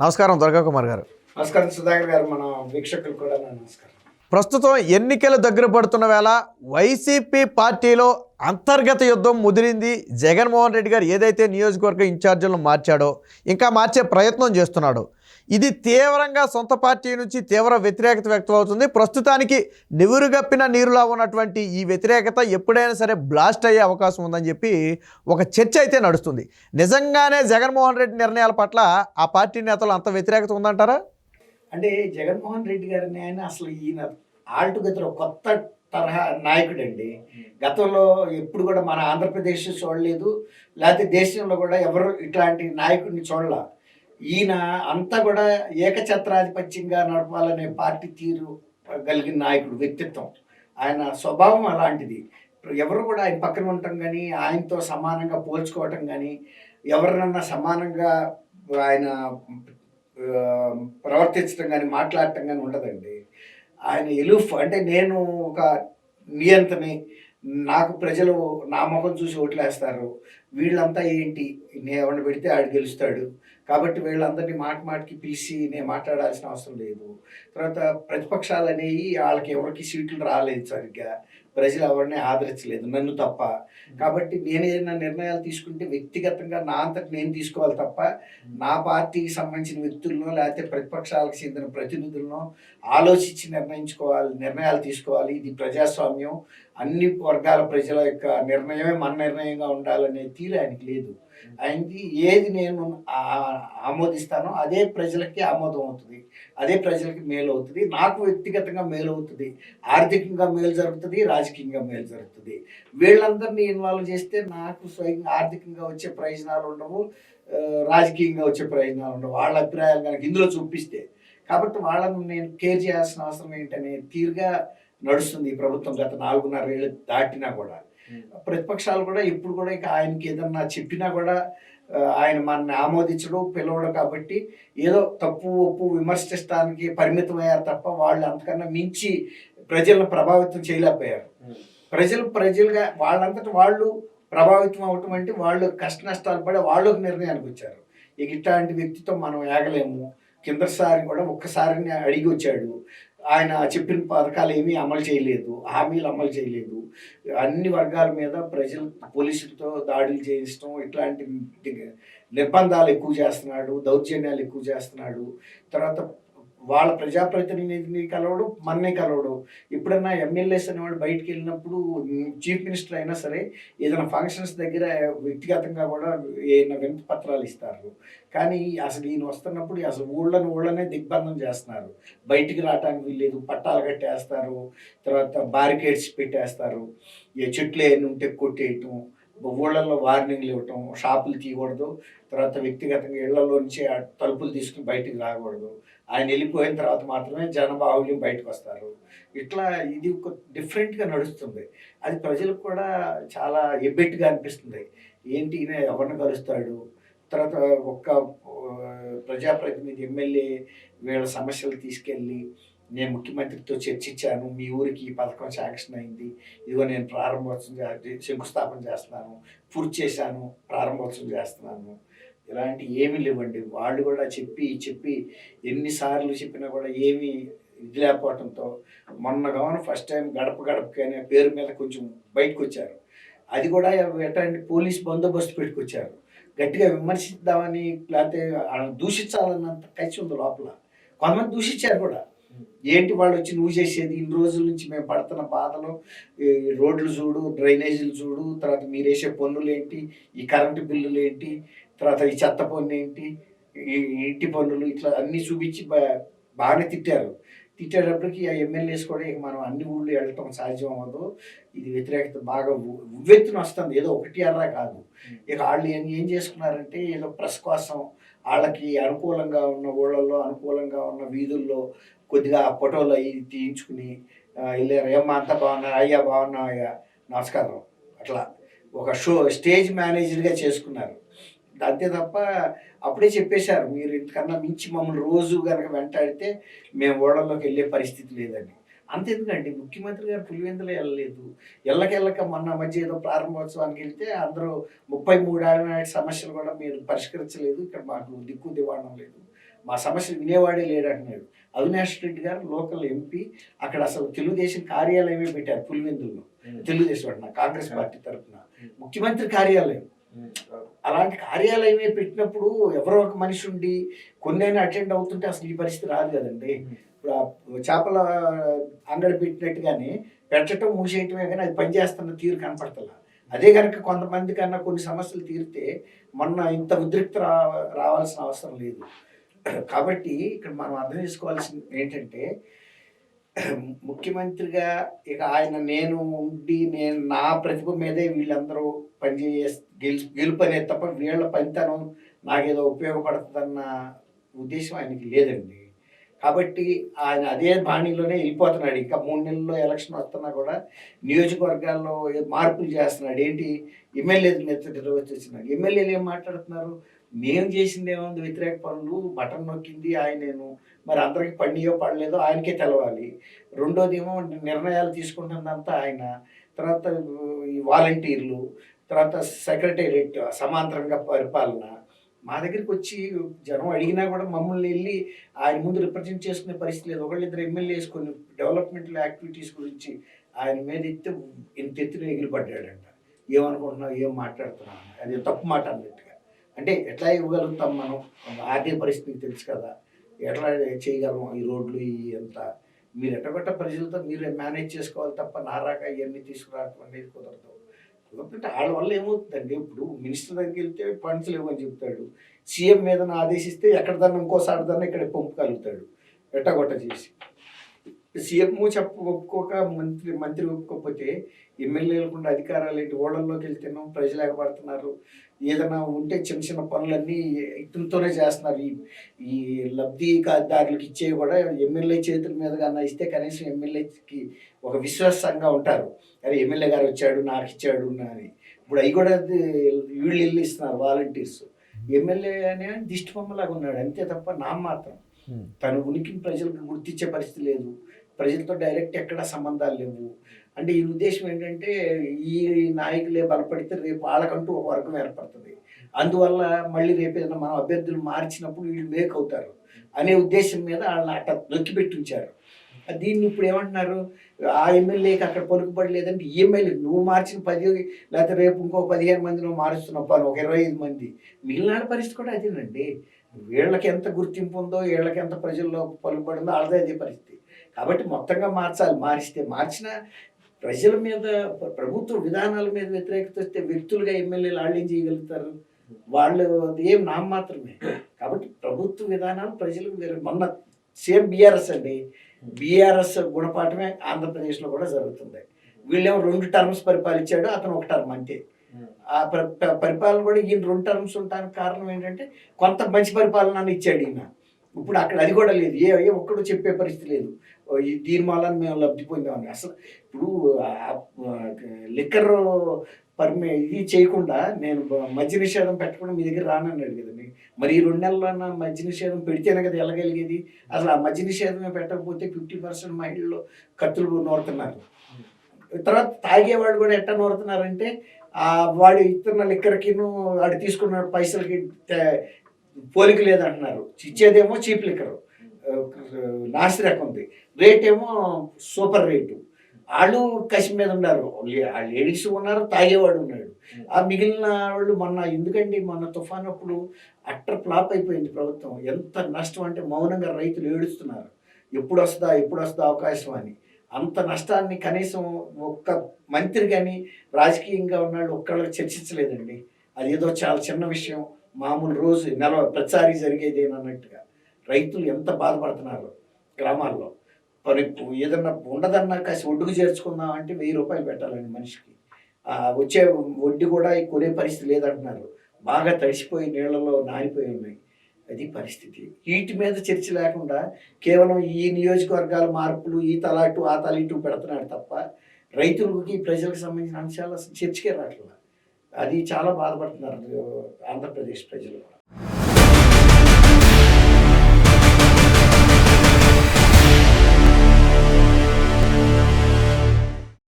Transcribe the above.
నమస్కారం దుర్గా కుమార్ గారు. నమస్కారం సుధాకర్ గారు మన వీక్షకులు కూడా నమస్కారం. ప్రస్తుతం ఎన్నికలు దగ్గర పడుతున్న వేళ వైసీపీ పార్టీలో అంతర్గత యుద్ధం ముదిరింది. జగన్మోహన్ రెడ్డి గారు ఏదైతే నియోజకవర్గ ఇన్ఛార్జీలను మార్చాడో ఇంకా మార్చే ప్రయత్నం చేస్తున్నాడు. ఇది తీవ్రంగా సొంత పార్టీ నుంచి తీవ్ర వ్యతిరేకత వ్యక్తమవుతుంది. ప్రస్తుతానికి నివురుగప్పిన నీరులా ఉన్నటువంటి ఈ వ్యతిరేకత ఎప్పుడైనా సరే బ్లాస్ట్ అయ్యే అవకాశం ఉందని చెప్పి ఒక చర్చ అయితే నడుస్తుంది. నిజంగానే జగన్మోహన్ రెడ్డి నిర్ణయాల పట్ల ఆ పార్టీ నేతలు అంత వ్యతిరేకత ఉందంటారా? అంటే జగన్మోహన్ రెడ్డి గారిని ఆయన అసలు ఈయన ఆల్టుగెదర్ కొత్త తరహా నాయకుడు అండి గతంలో ఎప్పుడు కూడా మన ఆంధ్రప్రదేశ్ చూడలేదు. లేకపోతే దేశంలో కూడా ఎవరు ఇట్లాంటి నాయకుడిని చూడలే. ఈయన అంతా కూడా ఏకఛత్రాధిపత్యంగా నడపాలనే పార్టీ తీరు కలిగిన నాయకుడు వ్యక్తిత్వం. ఆయన స్వభావం అలాంటిది. ఎవరు కూడా ఆయన పక్కన ఉండటం కానీ ఆయనతో సమానంగా పోల్చుకోవటం కానీ ఎవరినన్నా సమానంగా ఆయన ప్రవర్తించడం కానీ మాట్లాడటం కానీ ఉండదండి. ఆయన ఎలుఫ్ అంటే నేను ఒక నియంతని నాకు ప్రజలు నా ముఖం చూసి ఓట్లేస్తారు. వీళ్ళంతా ఏంటి? నేను ఎవరిని పెడితే ఆడు గెలుస్తాడు. కాబట్టి వీళ్ళందరినీ మాట మాటికి పిలిచి నేను మాట్లాడాల్సిన అవసరం లేదు. తర్వాత ప్రతిపక్షాలు అనేవి వాళ్ళకి ఎవరికి సీట్లు రాలేదు సరిగ్గా. ప్రజలు ఎవరిని ఆదరించలేదు నన్ను తప్ప. కాబట్టి నేను ఏదైనా నిర్ణయాలు తీసుకుంటే వ్యక్తిగతంగా నా అంతటి నేను తీసుకోవాలి తప్ప నా పార్టీకి సంబంధించిన వ్యక్తులను లేకపోతే ప్రతిపక్షాలకు చెందిన ప్రతినిధులను ఆలోచించి నిర్ణయించుకోవాలి నిర్ణయాలు తీసుకోవాలి. ఇది ప్రజాస్వామ్యం. అన్ని వర్గాల ప్రజల యొక్క నిర్ణయమే మన నిర్ణయంగా ఉండాలనే తీరు ఆయనకి లేదు. అయింది. ఏది నేను ఆమోదిస్తానో అదే ప్రజలకి ఆమోదం అవుతుంది. అదే ప్రజలకి మేలు అవుతుంది. నాకు వ్యక్తిగతంగా మేలు అవుతుంది. ఆర్థికంగా మేలు జరుగుతుంది. రాజకీయంగా మేలు జరుగుతుంది. వీళ్ళందరినీ ఇన్వాల్వ్ చేస్తే నాకు స్వయంగా ఆర్థికంగా వచ్చే ప్రయోజనాలు ఉండవు. రాజకీయంగా వచ్చే ప్రయోజనాలు ఉండవు. వాళ్ళ అభిప్రాయాలు కనుక ఇందులో చూపిస్తే. కాబట్టి వాళ్ళని నేను కేర్ చేయాల్సిన అవసరం ఏంటనే తీరుగా నడుస్తుంది ఈ ప్రభుత్వం గత నాలుగున్నర ఏళ్ళు దాటినా కూడా. ప్రతిపక్షాలు కూడా ఇప్పుడు కూడా ఇక ఆయనకి ఏదన్నా చెప్పినా కూడా ఆయన మనల్ని ఆమోదించడం పిలవడం కాబట్టి ఏదో తప్పు ఒప్పు విమర్శించడానికి పరిమితమయ్యారు తప్ప వాళ్ళు అంతకన్నా మించి ప్రజలను ప్రభావితం చేయలేకపోయారు. ప్రజలు ప్రజలుగా వాళ్ళంతట వాళ్ళు ప్రభావితం అవటం అంటే వాళ్ళు కష్ట నష్టాలు పడి వాళ్ళు ఒక నిర్ణయానికి వచ్చారు. ఇక ఇట్లాంటి వ్యక్తితో మనం ఏగలేము. కిందసారి కూడా ఒక్కసారి అడిగి వచ్చాడు. ఆయన చెప్పిన పథకాలు ఏమీ అమలు చేయలేదు హామీలు అమలు చేయలేదు. అన్ని వర్గాల మీద ప్రజలు పోలీసులతో దాడులు చేయించడం ఇట్లాంటి నిర్బంధాలు ఎక్కువ చేస్తున్నాడు దౌర్జన్యాలు ఎక్కువ చేస్తున్నాడు. తర్వాత వాళ్ళ ప్రజాప్రతినిధిని కలవడు మన్నే కలవడు. ఎప్పుడన్నా ఎమ్మెల్యేస్ అనేవాడు బయటికి వెళ్ళినప్పుడు చీఫ్ మినిస్టర్ అయినా సరే ఏదైనా ఫంక్షన్స్ దగ్గర వ్యక్తిగతంగా కూడా ఏదైనా వినతి పత్రాలు ఇస్తారు. కానీ అసలు ఈయన వస్తున్నప్పుడు అసలు ఊళ్ళని ఊళ్ళనే దిగ్బంధం చేస్తున్నారు. బయటికి రావడానికి వీల్లేదు పట్టాలు కట్టేస్తారు తర్వాత బారికేడ్స్ పెట్టేస్తారు. ఏ చెట్లు ఏమైనా ఉంటే కొట్టేయటం ఊళ్ళల్లో వార్నింగ్లు ఇవ్వటం షాపులు తీయకూడదు. తర్వాత వ్యక్తిగతంగా ఇళ్ళలో నుంచి ఆ తలుపులు తీసుకుని బయటికి రాకూడదు. ఆయన వెళ్ళిపోయిన తర్వాత మాత్రమే జనబాహుల్యం బయటకు వస్తారు. ఇట్లా ఇది ఒక డిఫరెంట్గా నడుస్తుంది. అది ప్రజలకు కూడా చాలా ఎబ్బెట్టుగా అనిపిస్తుంది. ఏంటి ఈయన ఎవరిని కలుస్తాడు? తర్వాత ఒక్క ప్రజాప్రతినిధి ఎమ్మెల్యే వీళ్ళ సమస్యలు తీసుకెళ్ళి నేను ముఖ్యమంత్రితో చర్చించాను మీ ఊరికి ఈ పథకం శాంక్షన్ అయింది ఇదిగో నేను ప్రారంభోత్సవం శంకుస్థాపన చేస్తున్నాను పూర్తి చేశాను ప్రారంభోత్సవం చేస్తున్నాను. ఇలాంటి ఏమీ లేవండి. వాళ్ళు కూడా చెప్పి చెప్పి ఎన్నిసార్లు చెప్పినా కూడా ఏమీ ఇది లేకపోవడంతో మొన్న కావున ఫస్ట్ టైం గడప గడపకి అనే పేరు మీద కొంచెం బయటకు వచ్చారు అది కూడా ఎట్లాంటి పోలీస్ బందోబస్తు పెట్టుకొచ్చారు. గట్టిగా విమర్శిద్దామని లేకపోతే దూషించాలన్నంత కసి ఉంది లోపల. కొంతమంది దూషించారు కూడా. ఏంటి వాళ్ళు వచ్చి నువ్వు చేసేది? ఇన్ని రోజుల నుంచి మేము పడుతున్న బాధలు రోడ్లు చూడు డ్రైనేజీలు చూడు తర్వాత మీరు వేసే పన్నులు ఏంటి? ఈ కరెంటు బిల్లులు ఏంటి? తర్వాత ఈ చెత్త పన్ను ఏంటి? ఈ ఇంటి పన్నులు ఇట్లా అన్ని చూపించి బాగానే తిట్టారు. తిట్టేటప్పటికి ఆ ఎమ్మెల్యేస్ కూడా ఇక మనం అన్ని ఊళ్ళు వెళ్ళటం సాధ్యం అవ్వదు. ఇది వ్యతిరేకత బాగా ఉవ్వెత్తున వస్తుంది. ఏదో ఒకటి అర్రా కాదు. ఇక వాళ్ళు ఏం ఏం చేసుకున్నారంటే ఏదో ప్రెస్ కోసం వాళ్ళకి అనుకూలంగా ఉన్న ఊళ్ళల్లో అనుకూలంగా ఉన్న వీధుల్లో కొద్దిగా ఫోటోలు అవి తీయించుకుని వెళ్ళారు ఏమ్మా అంతా బాగున్నారు అయ్యా బాగున్నా అయ్యా నమస్కారం. అట్లా ఒక షో స్టేజ్ మేనేజర్గా చేసుకున్నారు. అంతే తప్ప అప్పుడే చెప్పేశారు మీరు ఇంతకన్నా మించి మమ్మల్ని రోజు కనుక వెంటాడితే మేము ఓడల్లోకి వెళ్ళే పరిస్థితి లేదని అంతెందుకండి ముఖ్యమంత్రి గారు పులివెందులు వెళ్ళలేదు. ఎల్లకెళ్ళక మొన్న మధ్య ఏదో ప్రారంభోత్సవానికి వెళ్తే అందరూ ముప్పై మూడు ఆరు సమస్యలు కూడా మీరు పరిష్కరించలేదు ఇక్కడ మాకు దిక్కు దివాణం లేదు. మా సమస్యలు వినేవాడే లేడు అంటున్నాడు. అవినాష్ రెడ్డి గారు లోకల్ ఎంపీ అక్కడ అసలు తెలుగుదేశం కార్యాలయమే పెట్టారు పులివెందుల్లో. తెలుగుదేశం అంటున్నా కాంగ్రెస్ పార్టీ తరఫున ముఖ్యమంత్రి కార్యాలయం. అలాంటి కార్యాలయమే పెట్టినప్పుడు ఎవరో ఒక మనిషి ఉండి కొన్నైనా అటెండ్ అవుతుంటే అసలు ఈ పరిస్థితి రాదు కదండి. ఇప్పుడు చేపల అంగడి పెట్టినట్టుగానే పెట్టడం మూసేయటమే కానీ అది పనిచేస్తున్న తీరు కనపడతలా. అదే కనుక కొంతమంది కన్నా కొన్ని సమస్యలు తీరితే మొన్న ఇంత ఉద్రిక్త రా రావాల్సిన అవసరం లేదు. కాబట్టి ఇక్కడ మనం అర్థం చేసుకోవాల్సింది ఏంటంటే ముఖ్యమంత్రిగా ఇక ఆయన నేను ఉండి నేను నా ప్రతిభ మీదే వీళ్ళందరూ పనిచేయ గెలు గెలుపు అనేది తప్ప వీళ్ళ పనితనం నాకేదో ఉపయోగపడుతుందన్న ఉద్దేశం ఆయనకి లేదండి. కాబట్టి ఆయన అదే బాణీలోనే వెళ్ళిపోతున్నాడు. ఇంకా మూడు నెలల్లో ఎలక్షన్ వస్తున్నా కూడా నియోజకవర్గాల్లో మార్పులు చేస్తున్నాడు. ఏంటి? ఎమ్మెల్యేలు నేతృత్వం వచ్చేసినాడు ఎమ్మెల్యేలు ఏం మాట్లాడుతున్నారు? మేము చేసింది ఏముంది? వ్యతిరేక పనులు బటన్ నొక్కింది ఆయనేను మరి అందరికి పండియో పడలేదో ఆయనకే తెలవాలి. రెండోది ఏమో నిర్ణయాలు తీసుకుంటుందంతా ఆయన. తర్వాత ఈ వాలంటీర్లు తర్వాత సెక్రటేరియట్ సమాంతరంగా పరిపాలన. మా దగ్గరికి వచ్చి జనం అడిగినా కూడా మమ్మల్ని వెళ్ళి ఆయన ముందు రిప్రజెంట్ చేసుకునే పరిస్థితి లేదు. ఒకళ్ళిద్దరు ఎమ్మెల్యే వేసుకొని డెవలప్మెంటల్ యాక్టివిటీస్ గురించి ఆయన మీద ఎత్తే ఇంత ఎత్తున ఎగిరిపడ్డాడంట. ఏమనుకుంటున్నావు? ఏం మాట్లాడుతున్నావు? అది తప్పు మాట అన్నట్టు. అంటే ఎట్లా ఇవ్వగలుగుతాం మనం? ఆర్థిక పరిస్థితి తెలుసు కదా. ఎట్లా చేయగలం ఈ రోడ్లు ఈ అంత? మీరు ఎట్టగొట్ట ప్రజలతో మీరే మేనేజ్ చేసుకోవాలి తప్ప నారాక ఇవన్నీ తీసుకురావటం అనేది కుదరదు. ఎందుకంటే వాళ్ళ వల్ల ఏమవుతుందండి? ఇప్పుడు మినిస్టర్ దగ్గరికి వెళ్తే ఫండ్స్ లేవని చెప్తాడు. సీఎం మీద ఆదేశిస్తే ఎక్కడ దాన్ని ఇంకోసారి దాన్ని ఇక్కడ పంపగలుగుతాడు. ఎట్టగొట్ట చేసి. సీఎం చెప్ప ఒప్పుకోక మంత్రి మంత్రి ఒప్పుకోకపోతే ఎమ్మెల్యేలకు అధికారాలు ఏంటి? ఓళ్ళల్లోకి వెళ్తేనో ప్రజలు ఎగబడుతున్నారు. ఏదైనా ఉంటే చిన్న చిన్న పనులన్నీ ఇతనితోనే చేస్తున్నారు. ఈ ఈ లబ్ధిదారులకు ఇచ్చేవి కూడా ఎమ్మెల్యే చేతుల మీద కన్నా ఇస్తే కనీసం ఎమ్మెల్యేకి ఒక విశ్వాసంగా ఉంటారు. అరే ఎమ్మెల్యే గారు వచ్చాడు నాకు ఇచ్చాడు అని. ఇప్పుడు అవి కూడా వీళ్ళు వెళ్ళి ఇస్తున్నారు వాలంటీర్స్. ఎమ్మెల్యే అనే దిష్టి బొమ్మలాగా ఉన్నాడు. అంతే తప్ప నా మాత్రం. తన ఉనికిని ప్రజలకు గుర్తించే పరిస్థితి లేదు. ప్రజలతో డైరెక్ట్ ఎక్కడ సంబంధాలు లేవు. అంటే ఈ ఉద్దేశం ఏంటంటే ఈ నాయకులే బలపడితే రేపు వాళ్ళకంటూ ఒక వర్గం ఏర్పడుతుంది. అందువల్ల మళ్ళీ రేపు ఏదైనా మనం అభ్యర్థులు మార్చినప్పుడు వీళ్ళు మేక్ అవుతారు అనే ఉద్దేశం మీద వాళ్ళని అట్ట నొక్కిపెట్టి ఉంచారు దీన్ని ఇప్పుడు ఏమంటున్నారు? ఆ ఎమ్మెల్యేకి అక్కడ పలుకుబడలేదంటే ఈ ఎమ్మెల్యే నువ్వు మార్చిన పది లేకపోతే రేపు ఇంకో పదిహేను మంది నువ్వు మారుస్తున్నావు పని ఒక ఇరవై ఐదు మంది. మిగిలిన పరిస్థితి కూడా అదేనండి. వీళ్ళకి ఎంత గుర్తింపు ఉందో వీళ్ళకి ఎంత ప్రజల్లో పలుకుబడి ఉందో వాళ్ళదే అదే పరిస్థితి. కాబట్టి మొత్తంగా మార్చాలి. మారిస్తే మార్చిన ప్రజల మీద ప్రభుత్వ విధానాల మీద వ్యతిరేకత వస్తే వ్యక్తులుగా ఎమ్మెల్యేలు వాళ్ళు ఏం చేయగలుగుతారు? వాళ్ళు ఏం నామ మాత్రమే. కాబట్టి ప్రభుత్వ విధానాలు ప్రజలకు వేరే మొన్న సేమ్ బీఆర్ఎస్ అండి. బీఆర్ఎస్ గుణపాఠమే ఆంధ్రప్రదేశ్లో కూడా జరుగుతుంది. వీళ్ళేమో రెండు టర్మ్స్ పరిపాలించాడు అతను ఒక టర్మ్ అంతే. ఆ ప- పరిపాలన కూడా ఈయన రెండు టర్మ్స్ ఉండడానికి కారణం ఏంటంటే కొంత మంచి పరిపాలన ఇచ్చాడు ఈయన. ఇప్పుడు అక్కడ అది కూడా లేదు. ఏ ఒక్కడు చెప్పే పరిస్థితి లేదు. దీని వల్ల మేము లబ్ధి పొందామని అసలు ఇప్పుడు లిక్కర్ పర్మి ఇది చేయకుండా నేను మద్య నిషేధం పెట్టకుండా మీ దగ్గర రానన్నాడు కదండి మరి ఈ రెండు నెలల మద్య నిషేధం పెడితేనే కదా వెళ్ళగలిగేది అసలు ఆ మద్య నిషేధమే పెట్టకపోతే ఫిఫ్టీ పర్సెంట్ మహిళలు కత్తులు నోరుతున్నారు. తర్వాత తాగేవాడు కూడా ఎట్ట నోరుతున్నారంటే ఆ వాడు ఇస్తున్న లిక్కర్కిను వాడు తీసుకున్న పైసలకి పోలిక లేదంటున్నారు. ఇచ్చేదేమో చీప్ లిక్కరు. నాసిరకం ఉంది. రేట్ ఏమో సూపర్ రేటు. వాళ్ళు కసి మీద ఉన్నారు. ఆ లేడీస్ ఉన్నారు తాగేవాడు ఉన్నాడు. ఆ మిగిలిన వాళ్ళు మొన్న ఎందుకండి మొన్న తుఫాన్ అప్పుడు అట్టర్ ఫ్లాప్ అయిపోయింది ప్రభుత్వం. ఎంత నష్టం అంటే మౌనంగా రైతులు ఏడుస్తున్నారు. ఎప్పుడు వస్తుందా ఎప్పుడు వస్తుందా అవకాశం అని. అంత నష్టాన్ని కనీసం ఒక్క మంత్రి కానీ రాజకీయంగా ఉన్నాళ్ళు ఒక్కళ్ళు చర్చించలేదండి. అది ఏదో చాలా చిన్న విషయం. మామూలు రోజు నెల ప్రతిసారి జరిగేది అన్నట్టుగా రైతులు ఎంత బాధపడుతున్నారు గ్రామాల్లో. మరి ఏదన్నా ఉండదన్నా కాసి ఒడ్డుకు చేర్చుకుందాం అంటే వెయ్యి రూపాయలు పెట్టాలండి మనిషికి. ఆ వచ్చే వడ్డీ కూడా కొనే పరిస్థితి లేదంటున్నారు. బాగా తడిసిపోయి నీళ్ళలో నానిపోయి ఉన్నాయి. అది పరిస్థితి. వీటి మీద చర్చ లేకుండా కేవలం ఈ నియోజకవర్గాల మార్పులు ఈ తలాటు ఆ తల ఇటు పెడుతున్నాడు తప్ప రైతులకి ప్రజలకు సంబంధించిన అంశాలు అసలు చర్చకే రావట్లేదు అది చాలా బాధపడుతున్నారు ఆంధ్రప్రదేశ్ ప్రజలు.